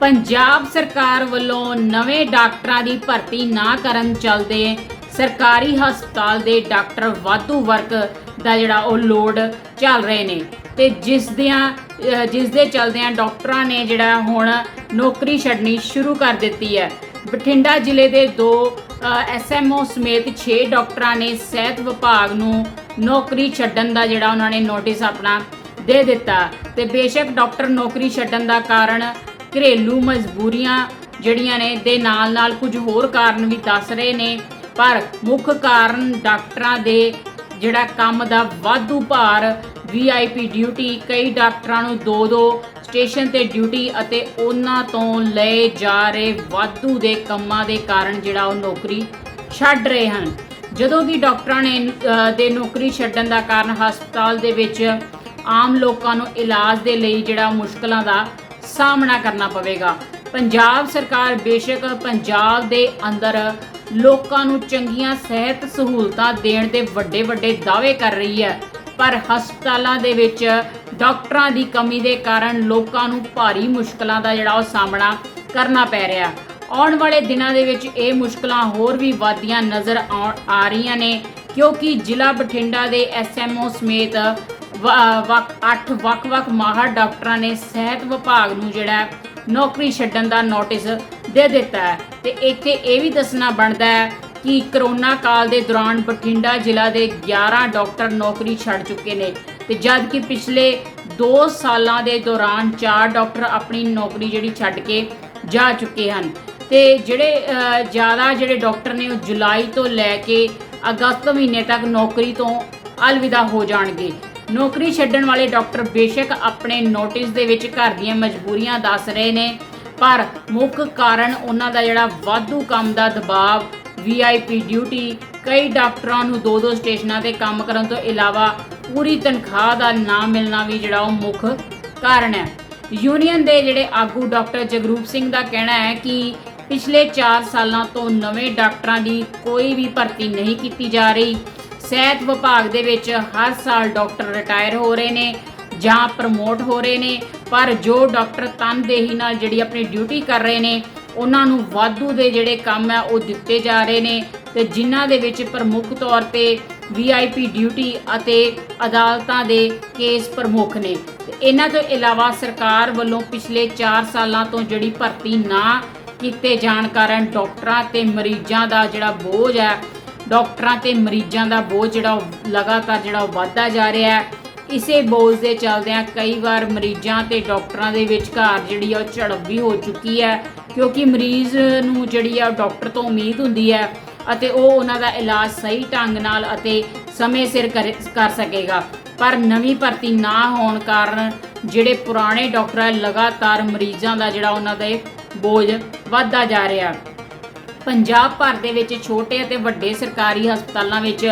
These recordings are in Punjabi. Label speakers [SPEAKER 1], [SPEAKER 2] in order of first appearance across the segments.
[SPEAKER 1] ਪੰਜਾਬ ਸਰਕਾਰ ਵੱਲੋਂ ਨਵੇਂ ਡਾਕਟਰਾਂ ਦੀ ਭਰਤੀ ਨਾ ਕਰਨ ਚਲਦੇ ਸਰਕਾਰੀ ਹਸਪਤਾਲ ਦੇ ਡਾਕਟਰ ਵਾਧੂ ਵਰਕ ਦਾ ਜਿਹੜਾ ਉਹ ਲੋਡ ਚੱਲ ਰਹੇ ਨੇ। ਤੇ ਜਿਸ ਦੀਆਂ ਜਿਸ ਦੇ ਚਲਦਿਆਂ ਡਾਕਟਰਾਂ ਨੇ ਜਿਹੜਾ ਹੁਣ ਨੌਕਰੀ ਛੱਡਣੀ ਸ਼ੁਰੂ ਕਰ ਦਿੱਤੀ ਹੈ। ਬਠਿੰਡਾ ਜ਼ਿਲ੍ਹੇ ਦੇ ਦੋ ਐਸਐਮਓ ਸਮੇਤ 6 ਡਾਕਟਰਾਂ ਨੇ ਸਿਹਤ ਵਿਭਾਗ ਨੂੰ ਨੌਕਰੀ ਛੱਡਣ ਦਾ ਜਿਹੜਾ ਉਹਨਾਂ ਨੇ ਨੋਟਿਸ ਆਪਣਾ ਦੇ ਦਿੱਤਾ। ਤੇ ਬੇਸ਼ੱਕ ਡਾਕਟਰ ਨੌਕਰੀ ਛੱਡਣ ਦਾ ਕਾਰਨ ਘਰੇਲੂ ਮਜਬੂਰੀਆਂ ਜਿਹੜੀਆਂ ਨੇ, ਦੇ ਨਾਲ ਨਾਲ ਕੁਝ ਹੋਰ ਕਾਰਨ ਵੀ ਦੱਸ ਰਹੇ ਨੇ। ਪਰ ਮੁੱਖ ਕਾਰਨ ਡਾਕਟਰਾਂ ਦੇ ਜਿਹੜਾ ਕੰਮ ਦਾ ਵਾਧੂ ਭਾਰ ਵੀਆਈਪੀ ਡਿਊਟੀ ਕਈ ਡਾਕਟਰਾਂ ਨੂੰ ਦੋ ਦੋ ਸਟੇਸ਼ਨ ਤੇ ਡਿਊਟੀ ਅਤੇ ਉਹਨਾਂ ਤੋਂ ਲਏ ਜਾ ਰਹੇ ਵਾਧੂ ਦੇ ਕੰਮਾਂ ਦੇ ਕਾਰਨ ਜਿਹੜਾ ਉਹ ਨੌਕਰੀ ਛੱਡ ਰਹੇ ਹਨ। ਜਦੋਂ ਕਿ ਡਾਕਟਰਾਂ ਨੇ ਦੇ ਨੌਕਰੀ ਛੱਡਣ ਦਾ ਕਾਰਨ ਹਸਪਤਾਲ ਦੇ ਵਿੱਚ ਆਮ ਲੋਕਾਂ ਨੂੰ ਇਲਾਜ ਦੇ ਲਈ ਜਿਹੜਾ ਮੁਸ਼ਕਲਾਂ ਦਾ ਸਾਹਮਣਾ ਕਰਨਾ ਪਵੇਗਾ। ਪੰਜਾਬ ਸਰਕਾਰ ਬੇਸ਼ੱਕ ਪੰਜਾਬ ਦੇ ਅੰਦਰ ਲੋਕਾਂ ਨੂੰ ਚੰਗੀਆਂ ਸਿਹਤ ਸਹੂਲਤਾਂ ਦੇਣ ਦੇ ਵੱਡੇ ਵੱਡੇ ਦਾਅਵੇ ਕਰ ਰਹੀ ਹੈ। ਪਰ ਹਸਪਤਾਲਾਂ ਦੇ ਵਿੱਚ ਡਾਕਟਰਾਂ ਦੀ ਕਮੀ ਦੇ ਕਾਰਨ ਲੋਕਾਂ ਨੂੰ ਭਾਰੀ ਮੁਸ਼ਕਲਾਂ ਦਾ ਜਿਹੜਾ ਉਹ ਸਾਹਮਣਾ ਕਰਨਾ ਪੈ ਰਿਹਾ। ਆਉਣ ਵਾਲੇ ਦਿਨਾਂ ਦੇ ਵਿੱਚ ਇਹ ਮੁਸ਼ਕਲਾਂ ਹੋਰ ਵੀ ਵਧਦੀਆਂ ਨਜ਼ਰ ਆਉਣ- ਆ ਰਹੀਆਂ ਨੇ, ਕਿਉਂਕਿ ਜ਼ਿਲ੍ਹਾ ਬਠਿੰਡਾ ਦੇ ਐਸਐਮਓ ਸਮੇਤ ਵ- ਵੱਖ 8 ਵੱਖ-ਵੱਖ ਮਾਹਰ ਡਾਕਟਰਾਂ ਨੇ ਸਿਹਤ ਵਿਭਾਗ ਨੂੰ ਜਿਹੜਾ ਨੌਕਰੀ ਛੱਡਣ ਦਾ ਨੋਟਿਸ ਦੇ ਦਿੱਤਾ ਹੈ। ਤੇ ਇੱਥੇ ਇਹ ਵੀ ਦੱਸਣਾ ਬਣਦਾ ਹੈ ਕਿ ਕਰੋਨਾ ਕਾਲ ਦੇ ਦੌਰਾਨ ਬਠਿੰਡਾ ਜ਼ਿਲ੍ਹਾ ਦੇ 11 ਡਾਕਟਰ ਨੌਕਰੀ ਛੱਡ ਚੁੱਕੇ ਨੇ ਤੇ ਜਦ ਕਿ ਪਿਛਲੇ 2 ਸਾਲਾਂ ਦੇ ਦੌਰਾਨ 4 ਡਾਕਟਰ ਆਪਣੀ ਨੌਕਰੀ ਜਿਹੜੀ ਛੱਡ ਕੇ ਜਾ ਚੁੱਕੇ ਹਨ। ਤੇ ਜਿਹੜੇ ਜ਼ਿਆਦਾ ਜਿਹੜੇ ਡਾਕਟਰ ਨੇ ਉਹ ਜੁਲਾਈ ਤੋਂ ਲੈ ਕੇ ਅਗਸਤ ਮਹੀਨੇ ਤੱਕ ਨੌਕਰੀ ਤੋਂ ਅਲਵਿਦਾ ਹੋ ਜਾਣਗੇ। ਨੌਕਰੀ ਛੱਡਣ ਵਾਲੇ ਡਾਕਟਰ ਬੇਸ਼ੱਕ ਆਪਣੇ ਨੋਟਿਸ ਦੇ ਵਿੱਚ ਘਰ ਦੀਆਂ ਮਜਬੂਰੀਆਂ ਦੱਸ ਰਹੇ ਨੇ, ਪਰ ਮੁੱਖ ਕਾਰਨ ਉਹਨਾਂ ਦਾ ਜਿਹੜਾ ਵਾਧੂ ਕੰਮ ਦਾ ਦਬਾਅ ਵੀਆਈਪੀ ਡਿਊਟੀ ਕਈ ਡਾਕਟਰਾਂ ਨੂੰ ਦੋ ਦੋ ਸਟੇਸ਼ਨਾਂ ਤੇ ਕੰਮ ਕਰਨ ਤੋਂ ਇਲਾਵਾ ਪੂਰੀ ਤਨਖਾਹ ਦਾ ਨਾ ਮਿਲਣਾ ਵੀ ਜਿਹੜਾ ਉਹ ਮੁੱਖ ਕਾਰਨ ਹੈ। ਯੂਨੀਅਨ ਦੇ ਜਿਹੜੇ ਆਗੂ ਡਾਕਟਰ ਜਗਰੂਪ ਸਿੰਘ ਦਾ ਕਹਿਣਾ ਹੈ ਕਿ ਪਿਛਲੇ 4 ਸਾਲਾਂ ਤੋਂ ਨਵੇਂ ਡਾਕਟਰਾਂ ਦੀ ਕੋਈ ਵੀ ਭਰਤੀ ਨਹੀਂ ਕੀਤੀ ਜਾ ਰਹੀ। ਸਿਹਤ ਵਿਭਾਗ ਦੇ ਵਿੱਚ ਹਰ ਸਾਲ ਡਾਕਟਰ ਰਿਟਾਇਰ ਹੋ ਰਹੇ ਨੇ ਜਾਂ ਪ੍ਰਮੋਟ ਹੋ ਰਹੇ ਨੇ, ਪਰ ਜੋ ਡਾਕਟਰ ਤਨਦੇਹੀ ਨਾਲ ਜਿਹੜੀ ਆਪਣੀ ਡਿਊਟੀ ਕਰ ਰਹੇ ਨੇ, ਉਹਨਾਂ ਨੂੰ ਵਾਧੂ ਦੇ ਜਿਹੜੇ ਕੰਮ ਹੈ ਉਹ ਦਿੱਤੇ ਜਾ ਰਹੇ ਨੇ ਤੇ ਜਿਨ੍ਹਾਂ ਦੇ ਵਿੱਚ ਪ੍ਰਮੁੱਖ ਤੌਰ ਤੇ ਵੀਆਈਪੀ ਡਿਊਟੀ ਅਤੇ ਅਦਾਲਤਾਂ ਦੇ ਕੇਸ ਪ੍ਰਮੁੱਖ ਨੇ। ਇਹਨਾਂ ਤੋਂ ਇਲਾਵਾ ਸਰਕਾਰ ਵੱਲੋਂ ਪਿਛਲੇ 4 ਸਾਲਾਂ ਤੋਂ ਜਿਹੜੀ ਭਰਤੀ ਨਾ ਕੀਤੇ ਜਾਣ ਕਾਰਨ ਡਾਕਟਰਾਂ ਤੇ ਮਰੀਜ਼ਾਂ ਦਾ ਜਿਹੜਾ ਬੋਝ ਹੈ ਡਾਕਟਰਾਂ ਤੇ ਮਰੀਜ਼ਾਂ ਦਾ ਬੋਝ ਜਿਹੜਾ ਉਹ ਲਗਾਤਾਰ ਜਿਹੜਾ ਉਹ ਵੱਧਦਾ ਜਾ ਰਿਹਾ ਹੈ। ਇਸੇ ਬੋਝ ਦੇ ਚੱਲਦਿਆਂ ਕਈ ਵਾਰ ਮਰੀਜ਼ਾਂ ਤੇ ਡਾਕਟਰਾਂ ਦੇ ਵਿਚਕਾਰ ਜਿਹੜੀ ਆ ਉਹ ਝੜਪ ਵੀ ਹੋ ਚੁੱਕੀ ਹੈ, ਕਿਉਂਕਿ ਮਰੀਜ਼ ਨੂੰ ਜਿਹੜੀ ਆ ਉਹ ਡਾਕਟਰ ਤੋਂ ਉਮੀਦ ਹੁੰਦੀ ਹੈ ਅਤੇ ਉਹ ਉਹਨਾਂ ਦਾ ਇਲਾਜ ਸਹੀ ਢੰਗ ਨਾਲ ਅਤੇ ਸਮੇਂ ਸਿਰ ਕਰੇ- ਕਰ ਸਕੇਗਾ। ਪਰ ਨਵੀਂ ਭਰਤੀ ਨਾ ਹੋਣ ਕਾਰਨ ਜਿਹੜੇ ਪੁਰਾਣੇ ਡਾਕਟਰ ਹੈ ਲਗਾਤਾਰ ਮਰੀਜ਼ਾਂ ਦਾ ਜਿਹੜਾ ਉਹਨਾਂ ਦੇ ਬੋਝ ਵੱਧਦਾ ਜਾ ਰਿਹਾ। ਪੰਜਾਬ ਭਰ ਦੇ ਵਿੱਚ ਛੋਟੇ ਅਤੇ ਵੱਡੇ ਸਰਕਾਰੀ ਹਸਪਤਾਲਾਂ ਵਿੱਚ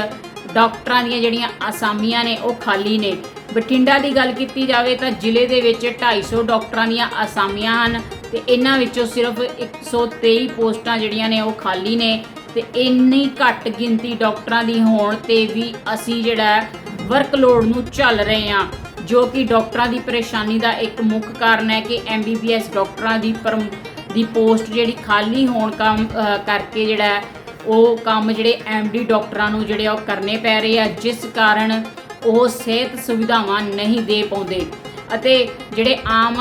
[SPEAKER 1] ਡਾਕਟਰਾਂ ਦੀਆਂ ਜਿਹੜੀਆਂ ਅਸਾਮੀਆਂ ਨੇ, ਉਹ ਖਾਲੀ ਨੇ। ਬਠਿੰਡਾ ਦੀ ਗੱਲ ਕੀਤੀ ਜਾਵੇ ਤਾਂ ਜ਼ਿਲ੍ਹੇ ਦੇ ਵਿੱਚ 250 ਡਾਕਟਰਾਂ ਦੀਆਂ ਅਸਾਮੀਆਂ ਹਨ ਤੇ ਇਹਨਾਂ ਵਿੱਚੋਂ ਸਿਰਫ 123 ਪੋਸਟਾਂ ਜਿਹੜੀਆਂ ਨੇ, ਉਹ ਖਾਲੀ ਨੇ ਤੇ ਇੰਨੀ ਘੱਟ ਗਿਣਤੀ ਡਾਕਟਰਾਂ ਦੀ ਹੋਣ ਤੇ ਵੀ ਅਸੀਂ ਜਿਹੜਾ ਵਰਕਲੋਡ ਨੂੰ ਚੱਲ ਰਹੇ ਹਾਂ, ਜੋ ਕਿ ਡਾਕਟਰਾਂ ਦੀ ਪਰੇਸ਼ਾਨੀ ਦਾ ਇੱਕ ਮੁੱਖ ਕਾਰਨ ਹੈ ਕਿ ਐਮਬੀਬੀਐਸ ਡਾਕਟਰਾਂ ਦੀ ਪਰਮ ਦੀ ਪੋਸਟ ਜਿਹੜੀ ਖਾਲੀ ਹੋਣ ਕੰਮ ਕਰਕੇ ਜਿਹੜਾ ਉਹ ਕੰਮ ਜਿਹੜੇ ਐਮਡੀ ਡਾਕਟਰਾਂ ਨੂੰ ਜਿਹੜੇ ਆ ਉਹ ਕਰਨੇ ਪੈ ਰਹੇ ਆ, ਜਿਸ ਕਾਰਨ ਉਹ ਸਿਹਤ ਸੁਵਿਧਾਵਾਂ ਨਹੀਂ ਦੇ ਪਾਉਂਦੇ। ਅਤੇ ਜਿਹੜੇ ਆਮ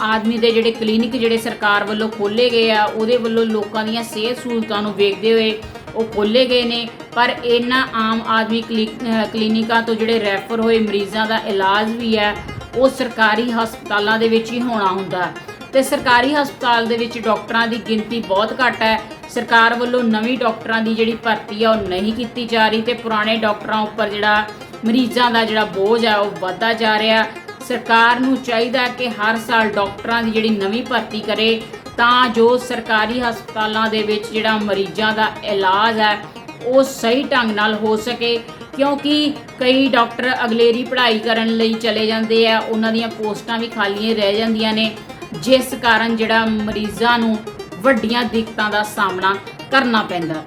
[SPEAKER 1] ਆਦਮੀ ਦੇ ਜਿਹੜੇ ਕਲੀਨਿਕ ਜਿਹੜੇ ਸਰਕਾਰ ਵੱਲੋਂ ਖੋਲੇ ਗਏ ਆ, ਉਹਦੇ ਵੱਲੋਂ ਲੋਕਾਂ ਦੀਆਂ ਸਿਹਤ ਸਹੂਲਤਾਂ ਨੂੰ ਵੇਖਦੇ ਹੋਏ ਉਹ ਖੋਲੇ ਗਏ ਨੇ। ਪਰ ਇਹਨਾਂ ਆਮ ਆਦਮੀ ਕਲੀ- ਕਲੀਨਿਕਾਂ ਤੋਂ ਜਿਹੜੇ ਰੈਫਰ ਹੋਏ ਮਰੀਜ਼ਾਂ ਦਾ ਇਲਾਜ ਵੀ ਹੈ, ਉਹ ਸਰਕਾਰੀ ਹਸਪਤਾਲਾਂ ਦੇ ਵਿੱਚ ਹੀ ਹੋਣਾ ਹੁੰਦਾ। ਤੇ ਸਰਕਾਰੀ ਹਸਪਤਾਲ ਦੇ ਵਿੱਚ ਡਾਕਟਰਾਂ ਦੀ ਗਿਣਤੀ ਬਹੁਤ ਘੱਟ ਹੈ। ਸਰਕਾਰ ਵੱਲੋਂ ਨਵੀਂ ਡਾਕਟਰਾਂ ਦੀ ਜਿਹੜੀ ਭਰਤੀ ਆ, ਉਹ ਨਹੀਂ ਕੀਤੀ ਜਾ ਰਹੀ ਤੇ ਪੁਰਾਣੇ ਡਾਕਟਰਾਂ ਉੱਪਰ ਜਿਹੜਾ ਮਰੀਜ਼ਾਂ ਦਾ ਜਿਹੜਾ ਬੋਝ ਆ, ਉਹ ਵੱਧਦਾ ਜਾ ਰਿਹਾ। ਸਰਕਾਰ ਨੂੰ ਚਾਹੀਦਾ ਕਿ ਹਰ ਸਾਲ ਡਾਕਟਰਾਂ ਦੀ ਜਿਹੜੀ ਨਵੀਂ ਭਰਤੀ ਕਰੇ, ਤਾਂ ਜੋ ਸਰਕਾਰੀ ਹਸਪਤਾਲਾਂ ਦੇ ਵਿੱਚ ਜਿਹੜਾ ਮਰੀਜ਼ਾਂ ਦਾ ਇਲਾਜ ਹੈ, ਉਹ ਸਹੀ ਢੰਗ ਨਾਲ ਹੋ ਸਕੇ। ਕਿਉਂਕਿ ਕਈ ਡਾਕਟਰ ਅਗਲੇਰੀ ਪੜ੍ਹਾਈ ਕਰਨ ਲਈ ਚਲੇ ਜਾਂਦੇ ਆ, ਉਹਨਾਂ ਦੀਆਂ ਪੋਸਟਾਂ ਵੀ ਖਾਲੀਆਂ ਰਹਿ ਜਾਂਦੀਆਂ ਨੇ। ਜਿਸ ਕਾਰਨ ਜਿਹੜਾ ਮਰੀਜ਼ਾਂ ਨੂੰ ਵੱਡੀਆਂ ਦਿੱਕਤਾਂ ਦਾ ਸਾਹਮਣਾ ਕਰਨਾ ਪੈਂਦਾ।